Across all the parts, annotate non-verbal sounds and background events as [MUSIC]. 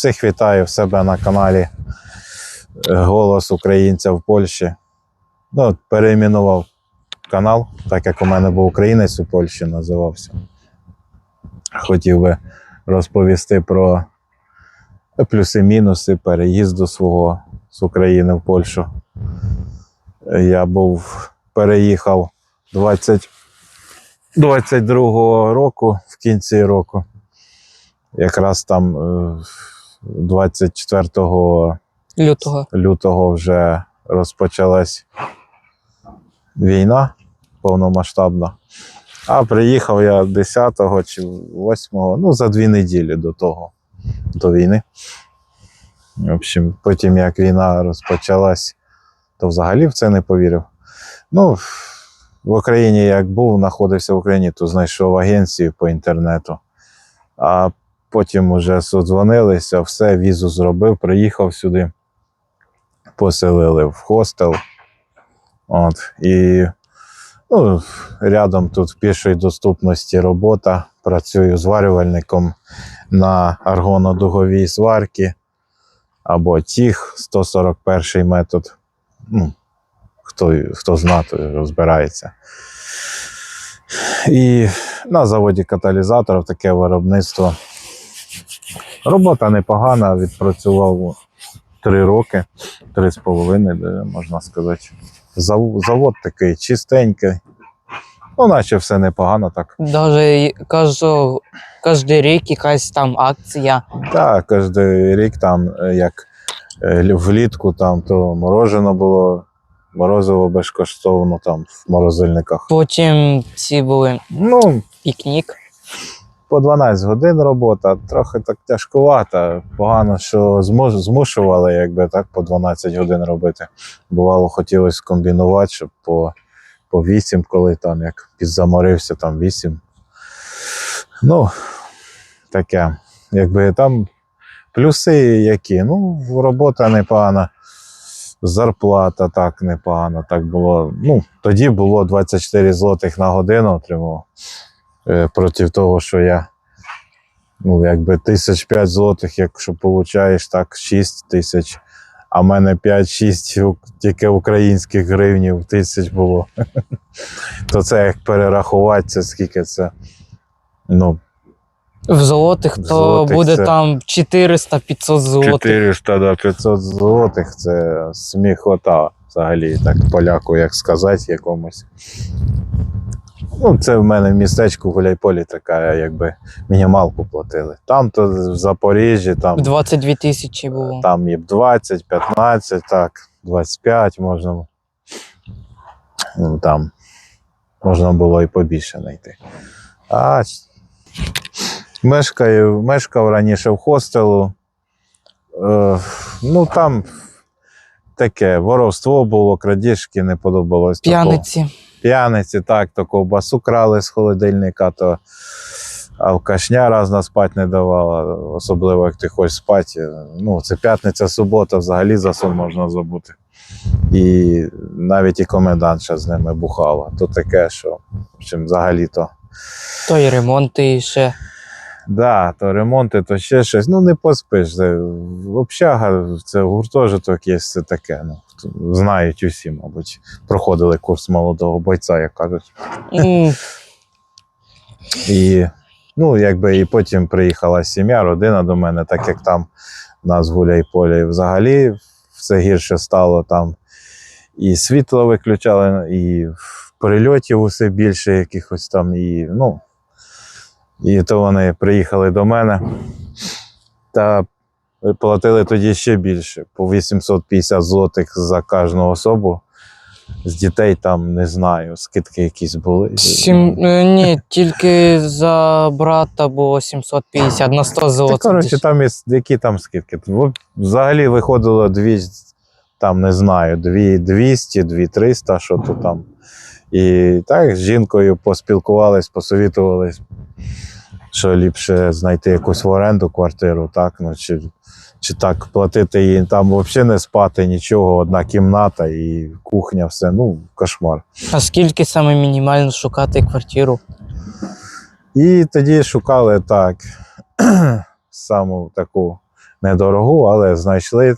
Всіх вітаю в себе на каналі е, Голос Українця в Польщі. Ну, перейменував канал, так як у мене був українець у Польщі називався. Хотів би розповісти про плюси-мінуси переїзду свого з України в Польщу. Я був переїхав 20, 22-го року, в кінці року. Якраз там е, 24 Лютого. лютого вже розпочалась війна повномасштабна. А приїхав я 10 чи 8, ну, за дві неділі до того, до війни. В общем, потім, як війна розпочалась, то взагалі в це не повірив. Ну, в Україні, як був, знаходився в Україні, то знайшов агенцію по інтернету. А потім уже дзвонилися, все, візу зробив, приїхав сюди, поселили в хостел. От, і ну, рядом тут в пішої доступності робота. Працюю зварювальником на аргонодуговій сварці або тіг 141 метод. Ну, хто, хто зна, розбирається. І на заводі каталізаторів таке виробництво. Робота непогана, відпрацював три роки, три з половиною, можна сказати. Завод такий чистенький. Ну, наче все непогано так. Даже кажу, кожен рік якась там акція. Так, кожен рік там, е, як е, влітку, там то морожено було, морозиво безкоштовно там в морозильниках. Потім ці були Ну, пікнік. По 12 годин робота, трохи так тяжкувата. Погано, що змуш- змушували, якби так, по 12 годин робити. Бувало, хотілося комбінувати, щоб по, по 8, коли там як підзаморився, там 8. Ну, таке. Якби там плюси які. Ну, робота непогана. Зарплата так непогано. Так було. Ну, тоді було 24 злотих на годину отримував е, проти того, що я ну, якби тисяч п'ять злотих, якщо получаєш так 6 тисяч, а в мене 5-6 тільки українських гривнів тисяч було. [LAUGHS] То це як перерахувати, це скільки це. Ну, В золотих, то Золотих буде це- там 400-500 злотих. 400 до 500 злотих це сміхота взагалі, так поляку, як сказати якомусь. Ну, це в мене в містечку Гуляйполі така, якби мінімалку платили. Там то в Запоріжжі, там, 22 тисячі було. там і 20, 15, так, 25 можна. Ну, там можна було і побільше знайти. А мешкаю, мешкав раніше в хостелу. Е, ну там таке воровство було, крадіжки не подобалось. П'яниці. П'яниці, так, то ковбасу крали з холодильника, то алкашня разна спати не давала, особливо як ти хочеш спати. Ну, це п'ятниця, субота, взагалі за сон можна забути. І навіть і комендантша з ними бухала. То таке, що в взагалі-то. То й ремонти ще. Да, то ремонти, то ще щось. Ну, не поспиш. Це общага, це гуртожиток є, це таке. Ну, хто- знають усі, мабуть. Проходили курс молодого бойця, як кажуть. М, І, ну, якби і потім приїхала сім'я, родина до мене, так як там у нас в Гуляйполі взагалі все гірше стало там. І світло виключали, і прильотів усе більше якихось там, і, ну, і то вони приїхали до мене та платили тоді ще більше, по 850 злотих за кожну особу. З дітей там не знаю, скидки якісь були. Сім... е, Ні, тільки за брата було 750 на 100 Та, злотих. коротше, там є, які там скидки. Взагалі виходило дві, там не знаю, дві 200, дві 300, що то там. І так з жінкою поспілкувались, посовітувались, що ліпше знайти якусь в оренду квартиру, так, ну, чи, чи так платити їй там взагалі не спати, нічого, одна кімната і кухня, все. Ну, кошмар. А скільки саме мінімально шукати квартиру? І тоді шукали так [CLEARS THROAT] саму таку недорогу, але знайшли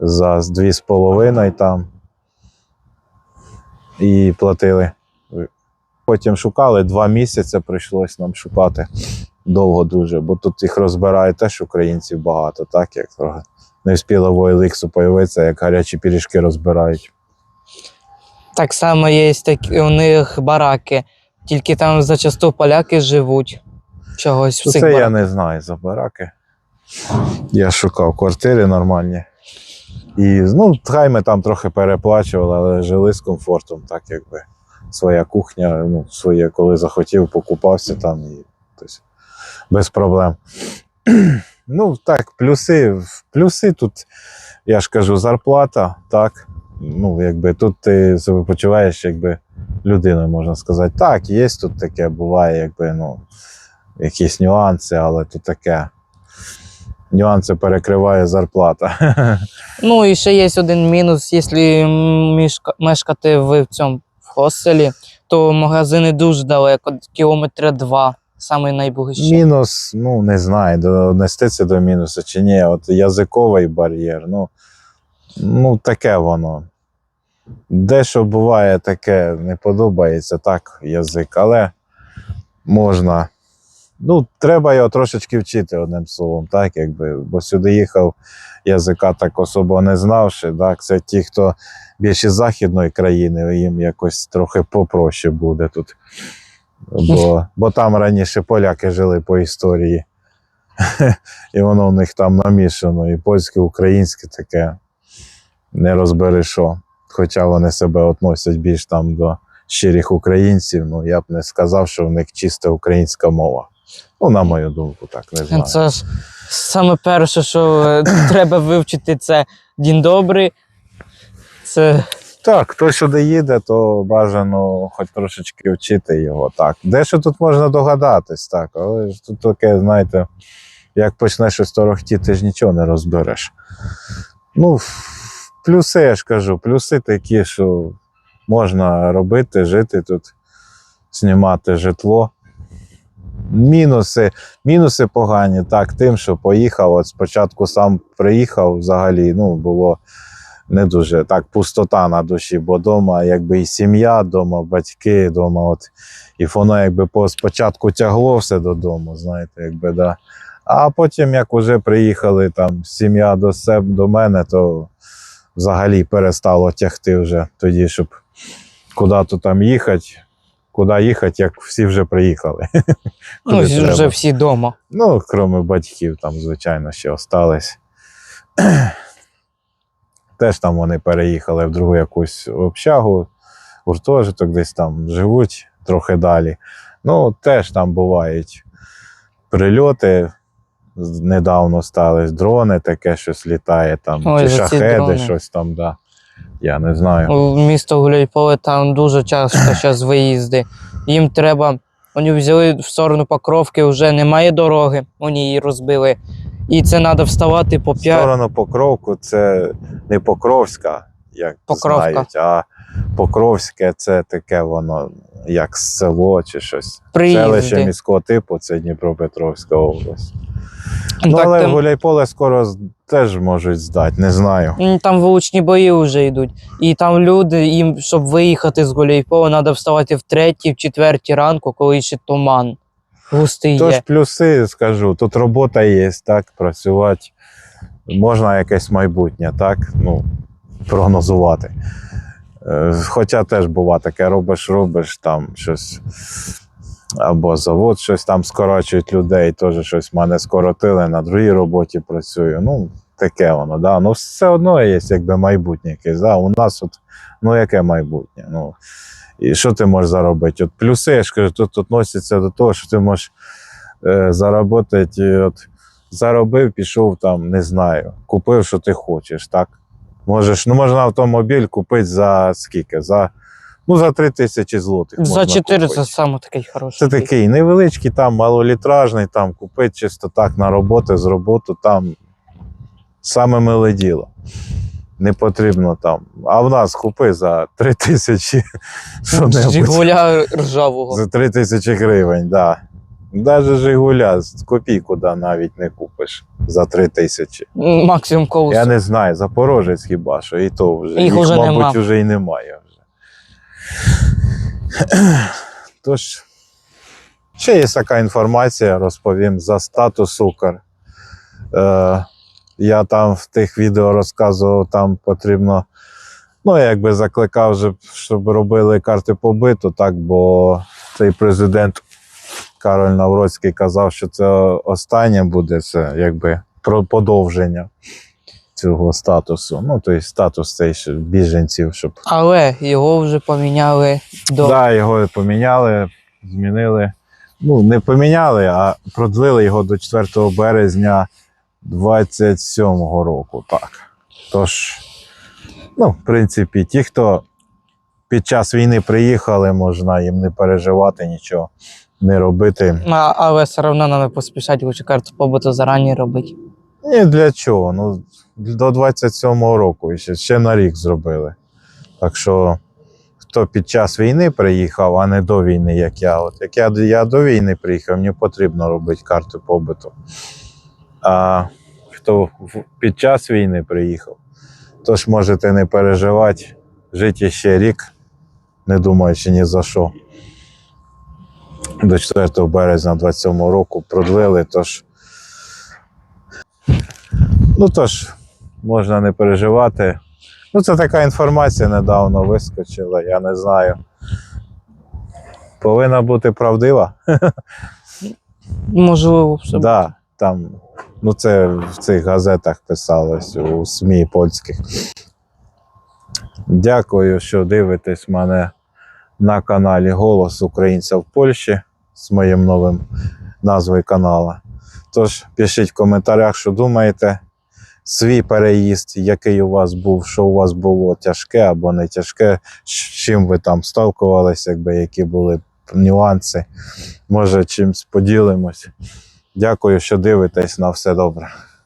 за 2,5 там і платили. Потім шукали, два місяці прийшлось нам шукати. Довго дуже, бо тут їх розбирають теж українців багато, так як не встигла в OLX появитися, як гарячі пиріжки розбирають. Так само є такі у них бараки, тільки там зачасту поляки живуть. Чогось в цих Це я не знаю за бараки. Я шукав квартири нормальні. І ну, хай ми там трохи переплачували, але жили з комфортом, так якби. Своя кухня, ну, своє, коли захотів, покупався там і тобто, без проблем. [CLEARS THROAT] ну, так, плюси. Плюси тут, я ж кажу, зарплата, так. Ну, якби тут ти себе почуваєш, якби людиною, можна сказати. Так, є тут таке, буває, якби, ну, якісь нюанси, але тут таке. Нюанси перекриває зарплата. [LAUGHS] Ну і ще є один мінус, якщо мешкати в цьому хостелі, то магазини дуже далеко, кілометра два, саме найближче. Мінус, ну не знаю, донести це до мінусу чи ні. От язиковий бар'єр, ну, ну таке воно. Дещо буває таке, не подобається так язик, але можна. Ну, треба його трошечки вчити одним словом, так, якби, бо сюди їхав, язика так особо не знавши. Так, це ті, хто більше західної країни, їм якось трохи попроще буде тут. Бо, бо там раніше поляки жили по історії. [LAUGHS] І воно в них там намішано, і польське, українське таке. Не розбери що. Хоча вони себе относять більш там до щирих українців, ну я б не сказав, що в них чиста українська мова. Ну, на мою думку, так не знаю. Це ж саме перше, що е, [CLEARS THROAT] треба вивчити, це дін добрий. Це Так, хто сюди їде, то бажано хоч трошечки вчити його. Так. Дещо тут можна догадатись, так, але ж тут таке, знаєте, як почнеш щось торохтіти, ти ж нічого не розбереш. Ну, плюси, я ж кажу, плюси такі, що можна робити, жити тут, знімати житло. Мінуси, мінуси погані, так, тим, що поїхав. От спочатку сам приїхав взагалі, ну, було не дуже так, пустота на душі, бо вдома якби і сім'я, вдома батьки, вдома, от, і воно якби по спочатку тягло все додому, знаєте, якби, да. А потім, як вже приїхали там сім'я до себе, до мене, то взагалі перестало тягти вже тоді, щоб куди-то там їхати. Куди їхати, як всі вже приїхали. [LAUGHS] ну, вже треба. всі вдома. Ну, крім батьків, там, звичайно, ще остались. [CLEARS THROAT] Теж там вони переїхали в другу якусь общагу, гуртожиток десь там живуть трохи далі. Ну, теж там бувають прильоти. Недавно стались дрони, таке щось літає, там, Ой, чи шахеди, щось там, да. Я не знаю. В місто Гуляйполе там дуже часто зараз [COUGHS] виїзди. Їм треба. Вони взяли в сторону Покровки, вже немає дороги, вони її розбили. І це треба вставати по В 5. сторону Покровку це не Покровська, як Покровка. знають, а Покровське це таке воно, як село чи щось. Приїзди. Селище міського типу це Дніпропетровська область. Ну, Так, але там, Гуляйполе скоро теж можуть здати, не знаю. там вуличні бої вже йдуть. І там люди, їм, щоб виїхати з Гуляйпола, треба вставати в третій, в четвертій ранку, коли ще туман густий Тож є. плюси скажу, тут робота є, так, працювати. Можна якесь майбутнє, так, ну, прогнозувати. Е, Хоча теж бува таке, робиш, робиш там щось. Або завод щось там скорочують людей, теж щось мене скоротили, на другій роботі працюю. Ну, таке воно, да. Ну, все одно є якби майбутнє якесь. Да. У нас от, ну яке майбутнє? Ну, і що ти можеш заробити? От плюси, я ж кажу, тут відносяться до того, що ти можеш е, заробити, от заробив, пішов там, не знаю, купив, що ти хочеш, так? Можеш, ну можна автомобіль купити за скільки? За, ну, за 3 тисячі злотих. За можна 4 купити. це саме такий хороший. Це такий невеличкий, там малолітражний, там купити чисто так на роботу, з роботу, там саме миле діло. Не потрібно там. А в нас купи за 3 тисячі. [LAUGHS] Жигуля ржавого. За 3 тисячі гривень, да. Навіть Жигуля з копійку да, навіть не купиш за три тисячі. Максимум колесо. Я не знаю, Запорожець хіба що, і то вже. Їх уже мабуть, нема. вже і немає. Вже. [CLEARS THROAT] Тож, ще є така інформація, розповім за статус Укр. Е, я там в тих відео розказував, там потрібно, ну, якби закликав, щоб робили карти побиту, так, бо цей президент Кароль Навроцький казав, що це останнє буде, це якби про подовження цього статусу. Ну, тобто статус цей що біженців, щоб Але його вже поміняли до. Да, його поміняли, змінили. Ну, не поміняли, а продлили його до 4 березня 27-го року. Так. Тож, ну, в принципі, ті, хто під час війни приїхали, можна їм не переживати, нічого не робити. А, але все одно треба поспішати, лучше карту побуту зарані робити. Ні, для чого? Ну, до 27-го року ще, ще на рік зробили. Так що, хто під час війни приїхав, а не до війни, як я. От як я, я до війни приїхав, мені потрібно робити карту побиту. А хто під час війни приїхав, тож можете не переживати, жити ще рік, не думаючи ні за що. До 4 березня 27 року продлили, тож Ну тож, можна не переживати. Ну, це така інформація недавно вискочила, я не знаю. Повинна бути правдива. Можливо, все. Да, там, ну це в цих газетах писалось у СМІ польських. Дякую, що дивитесь мене на каналі Голос Українця в Польщі з моїм новим назвою каналу. Тож пишіть в коментарях, що думаєте. Свій переїзд, який у вас був, що у вас було тяжке або не тяжке, з чим ви там сталкувалися, якби які були нюанси. Може, чимось поділимось. Дякую, що дивитесь. На все добре.